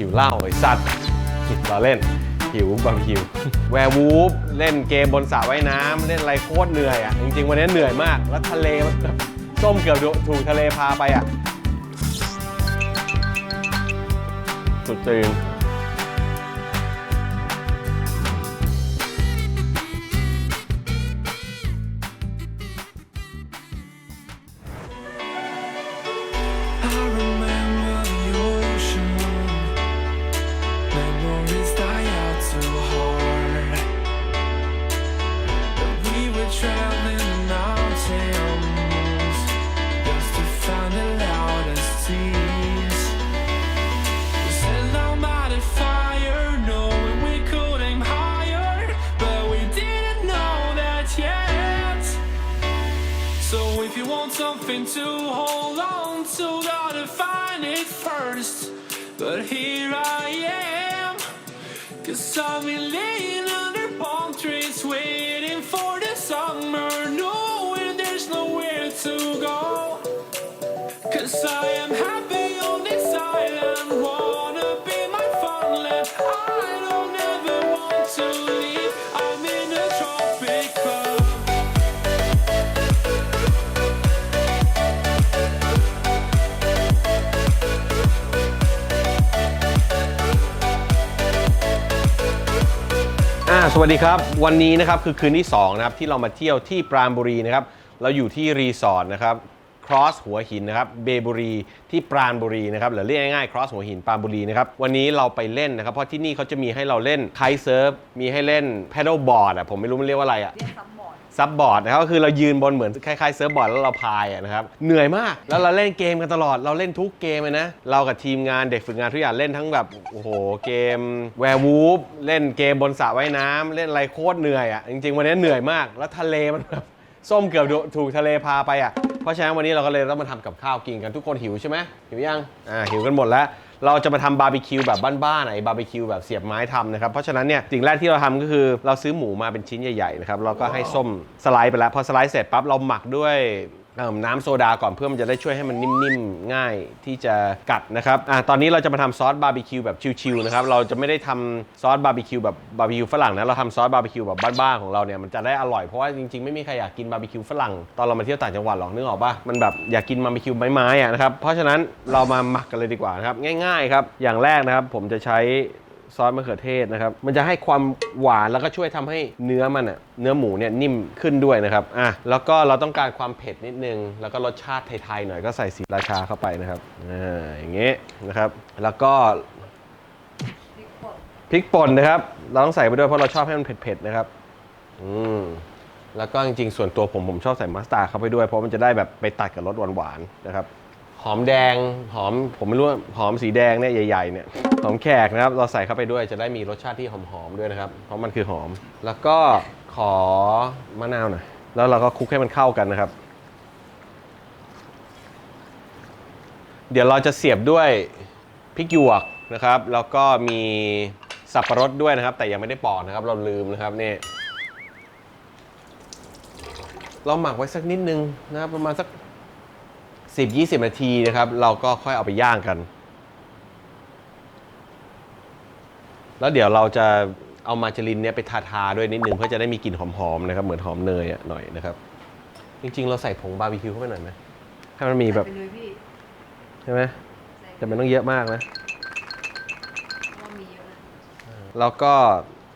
หิวเหล้าไอ้สัตว์เราเล่น หิวบาร์บีคิว แวร์วูฟเล่นเกมบนสระว่ายน้ำเล่นอะไรโคตรเหนื่อยอะ จริง ๆ วันนี้เหนื่อยมาก แล้วทะเลมันส้มเกือบถูกทะเลพาไปอะ สุดจริง something to hold on to, gotta find it first. But here I am, cause I've been laying under palm trees, waiting for the summer, knowing there's nowhere to go. Cause I สวัสดีครับ วันนี้นะครับคือคืนที่2นะครับที่เรามาเที่ยวที่ปราณบุรีนะครับเราอยู่ที่รีสอร์ทนะครับ cross หัวหินนะครับเบบุรีที่ปราณบุรีนะครับหรือเรียกง่ายๆ cross หัวหินปราณบุรีนะครับวันนี้เราไปเล่นนะครับเพราะที่นี่เขาจะมีให้เราเล่นไคเซิร์ฟมีให้เล่น paddle board อะผมไม่รู้มันเรียกว่าอะไรอะเรียกซับบอร์ด ซับบอร์ดนะครับก็คือเรายืนบนเหมือนคล้ายๆเซิร์ฟบอร์ดแล้วเราพายอะนะครับเหนื่อยมากแล้วเราเล่นเกมกันตลอดเราเล่นทุกเกมเลยนะเรากับทีมงานเด็กฝึกงานทุกอย่างเล่นทั้งแบบโอ้โหเกมแวร์วูฟเล่นเกมบนสระว่ายน้ำเล่นอะไรโคตรเหนื่อยอะจริงๆ วันนี้เหนื่อยมากแล้วทะเลมันแบบ ส้มเกือบถูกทะเลพาไปอะ เพราะฉะนั้นวันนี้เราก็เลยต้องมาทำกับข้าวกินกันทุกคนหิวใช่ไหมหิวยัง อ่าหิวกันหมดแล้ว เราจะมาทำบาร์บีคิวแบบบ้านๆไหนบาร์บีคิวแบบเสียบไม้ทำนะครับ เพราะฉะนั้นเนี่ยสิ่งแรกที่เราทำก็คือเราซื้อหมูมาเป็นชิ้นใหญ่ๆนะครับเราก็ให้ส้มสไลด์ไปแล้วพอสไลด์เสร็จปั๊บเราหมักด้วย เอิ่มน้ำโซดาก่อนเพื่อมันจะได้ช่วยให้มันนิ่มๆ ง่ายที่จะกัดนะครับอะตอนนี้เราจะมาทำซอสบาร์บีคิวแบบชิวๆนะครับเราจะไม่ได้ทำซอสบาร์บีคิวแบบบาร์บีคิวฝรั่งนะเราทำซอสบาร์บีคิวแบบบ้านๆของเราเนี่ยมันจะได้อร่อยเพราะว่าจริงๆไม่มีใครอยากกินบาร์บีคิวฝรั่งตอนเรามาเที่ยวต่างจังหวัดหรอกนึกออกปะมันแบบอยากกินบาร์บีคิวไม้ๆอะนะครับเพราะฉะนั้นเรามาหมักกันเลยดีกว่านะครับง่ายๆครับอย่างแรกนะครับผมจะใช้ ซอสมะเขือเทศนะครับ มันจะให้ความหวานแล้วก็ช่วยทำให้เนื้อมันอะเนื้อหมูเนี่ยนิ่มขึ้นด้วยนะครับอะแล้วก็เราต้องการความเผ็ดนิดนึง แล้วก็รสชาติไทยๆหน่อยก็ใส่สีราชาเข้าไปนะครับอ่าอย่างเงี้ยนะครับ แล้วก็พริกป่นพริกป่นนะครับเราต้องใส่ไปด้วยเพราะเราชอบให้มันเผ็ดๆนะครับ อืมแล้วก็จริงๆส่วนตัวผมผมชอบใส่มัสตาร์ดเข้าไปด้วยเพราะมันจะได้แบบไปตัดกับรสหวานๆนะครับ หอมแดงหอมผมไม่รู้ว่าหอมสีแดงเนี่ยใหญ่ๆเนี่ยหอมแขกนะครับ เราใส่เข้าไปด้วยจะได้มีรสชาติที่หอมๆด้วยนะครับเพราะมันคือหอม แล้วก็ขอมะนาวหน่อยแล้วเราก็คลุกให้มันเข้ากันนะครับ เดี๋ยวเราจะเสียบด้วยพริกหยวกนะครับ แล้วก็มีสับปะรดด้วยนะครับ แต่ยังไม่ได้ปอกนะครับ เราลืมนะครับนี่เราหมักไว้สักนิดนึงนะครับประมาณสัก 10-20 นาทีนะครับ เราก็ค่อยเอาไปย่างกัน แล้วเดี๋ยวเราจะเอามาจารินเนี่ยไปทาๆด้วยนิดนึงเพื่อจะได้มีกลิ่นหอมๆนะครับ เหมือนหอมเนยอะหน่อยนะครับ จริง ๆ เราใส่ผงบาร์บีคิวเข้าไปหน่อยไหมให้มันมีแบบใส่ไปเลยพี่ใช่ไหมใส่แต่มันต้องเยอะมากนะ เพราะว่ามีเยอะนะ แล้วก็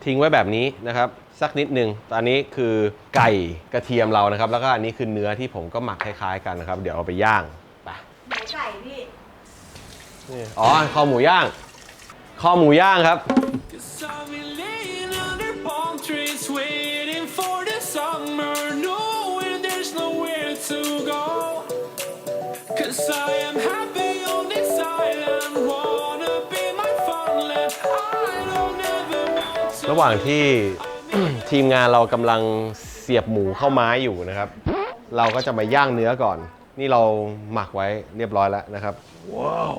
ทิ้งไว้แบบนี้นะครับ สักนิดหนึ่งตอนนี้คือไก่กระเทียมเรานะครับ แล้วก็อันนี้คือเนื้อที่ผมก็หมักคล้ายๆกันนะครับ เดี๋ยวเอาไปย่างไปไหนไก่พี่นี่อ๋อคอหมูย่าง คอหมูย่างครับ Cause I've been laying under palm trees, waiting for the summer, knowing there's nowhere to go. Cause I am happy on this island, wanna be my funland. I don't ever want to. ระหว่างที่ ทีมงานเรากำลังเสียบหมูเข้าไม้อยู่นะครับ เราก็จะมาย่างเนื้อก่อน นี่เราหมักไว้เรียบร้อยแล้วนะครับว้าว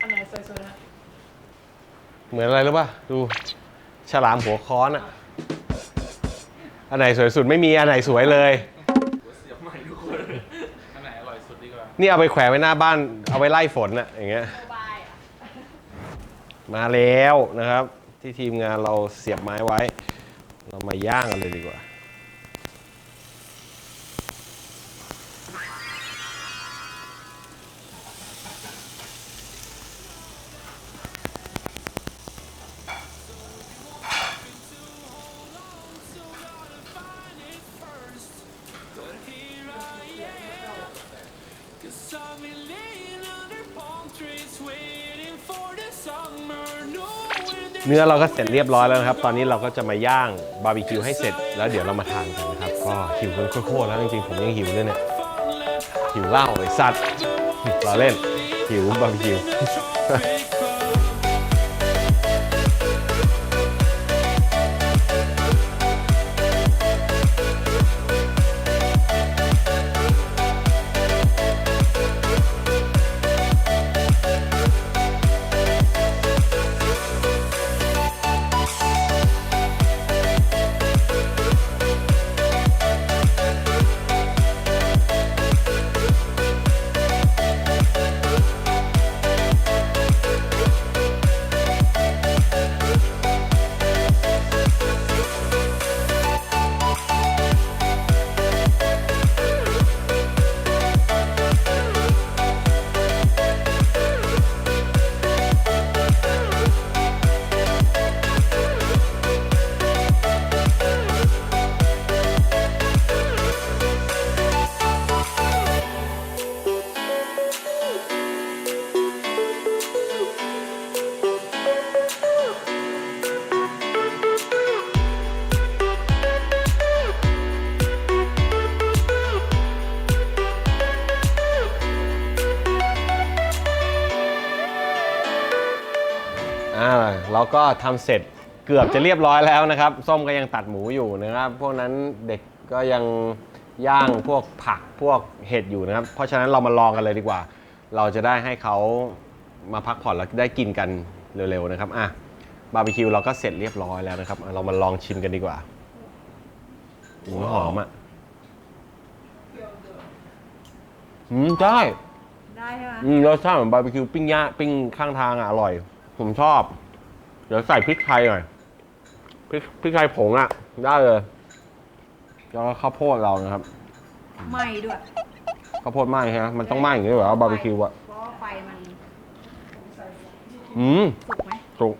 อันไหนสวยๆนะเหมือนอะไรรู้ป่ะ ดูฉลามหัวค้อนอะ อันไหนสวยสุดไม่มีอันไหนสวยเลย เสียบใหม่ทุกคนอันไหนอร่อยสุดดีกว่านี่เอาไปแขวนไว้หน้าบ้านเอาไว้ไล่ฝนอะอย่างเงี้ยสบายอะมาแล้วนะครับ ที่ทีมงานเราเสียบไม้ไว้ เรามาย่างกันเลยดีกว่า เนื้อเราก็เสร็จเรียบร้อยแล้วนะครับ ตอนนี้เราก็จะมาย่างบาร์บีคิวให้เสร็จ แล้วเดี๋ยวเรามาทานกันนะครับ ก็หิวกันโคตรๆแล้วจริงๆผมยังหิวเลยเนี่ย หิวเหล้าไอ้สัตว์เราเล่นหิวบาร์บีคิว ก็ทำเสร็จเกือบจะเรียบร้อยแล้วนะครับ ส้มก็ยังตัดหมูอยู่นะครับ พวกนั้นเด็กก็ยังย่างพวกผักพวกเห็ดอยู่นะครับ เพราะฉะนั้นเรามาลองกันเลยดีกว่า เราจะได้ให้เขามาพักผ่อนแล้วได้กินกันเร็วๆนะครับอะบาร์บีคิวเราก็เสร็จเรียบร้อยแล้วนะครับอะเรามาลองชิมกันดีกว่าหืมหอมอะอืมได้ได้ใช่ไหมอืมรสชาติเหมือนบาร์บีคิวปิ้งย่างปิ้งข้างทางอะอร่อย ผมชอบเดี๋ยวใส่พริกไทยหน่อยพริกพริกไทยผงอะ ได้เลย แล้วก็ข้าวโพดเรานะครับไหม่ด้วยข้าวโพดไหม้ฮะ มันต้องไหม้อย่างนี้เหรอบาร์บีคิวอะเพราะว่าไฟมันอืมสุกไหมสุก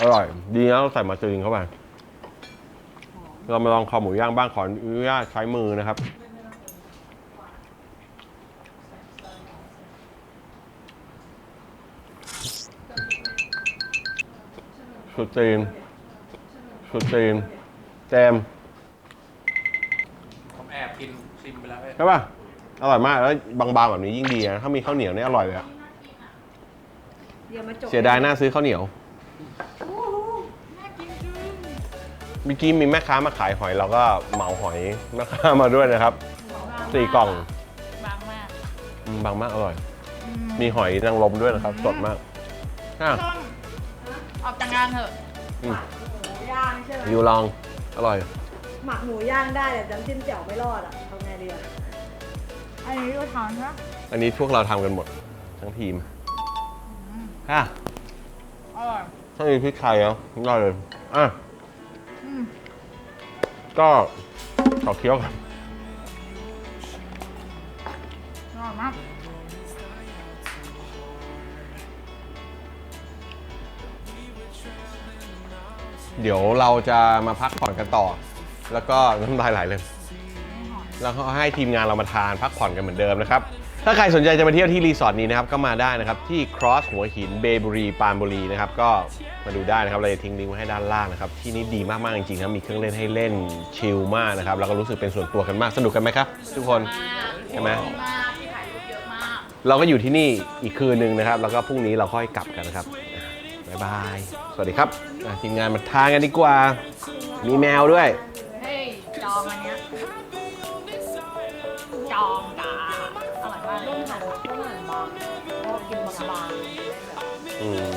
อร่อย ดีนะเราใส่มาจริงเข้าไป เรามาลองคอหมูย่างบ้างขออนุญาตใช้มือนะครับ สุดจีนสุดจีนแจมผมแอบกินชิมไปแล้วเว้ยใช่ป่ะ อร่อยมาก แล้วบางๆแบบนี้ยิ่งดีนะ ถ้ามีข้าวเหนียวนี่อร่อยเลยอะเดี๋ยวมาจบเสียดายน่าซื้อข้าวเหนียว โอ้โหน่ากินจังเมื่อกี้มีแม่ค้ามาขายหอยเราก็เหมาหอยแม่ค้ามาด้วยนะครับสี่กล่องบางมากอืมบางมากอร่อยมีหอยนางรมด้วยนะครับ สดมากอะ ต้อง ออกจากงานเถอะอืมหมูย่างใช่ไหมยูลอง อร่อย หมักหมูย่างได้แต่น้ำจิ้มแจ่วไม่รอดอะทำไงดีอะอันนี้ก็ทานใช่ไหมอันนี้พวกเราทำกันหมด ทั้งทีมอะอร่อยถ้ามีพริกไทยแล้วได้เลยอะอืมก็ขอเคี้ยวก่อนอร่อยมาก เดี๋ยวเราจะมาพักผ่อนกันต่อ แล้วก็น้ำลายไหลเลย แล้วก็ให้ทีมงานเรามาทานพักผ่อนกันเหมือนเดิมนะครับ ถ้าใครสนใจจะมาเที่ยวที่รีสอร์ทนี้นะครับ ก็มาได้นะครับ ที่ Cross หัวหินเบบุรีปานบุรีนะครับ ก็มาดูได้นะครับ เราจะทิ้งลิงก์ไว้ให้ด้านล่างนะครับ ที่นี่ดีมากๆจริงๆนะมีเครื่องเล่นให้เล่นชิลมากนะครับ แล้วก็รู้สึกเป็นส่วนตัวกันมาก สนุกกันไหมครับ ทุกคน ใช่ไหม มากที่ถ่ายรูปเยอะมาก เราก็อยู่ที่นี่อีกคืนหนึ่งนะครับ แล้วก็พรุ่งนี้เราค่อยกลับกันนะครับอะ บ๊ายบาย สวัสดีครับอะทีมงานมาทานกันดีกว่า มีแมวด้วย เฮ้ย จองอันเนี้ย จองจ้าอร่อยมากต้มหั่นต้มหั่นบางก็กินบางๆอืม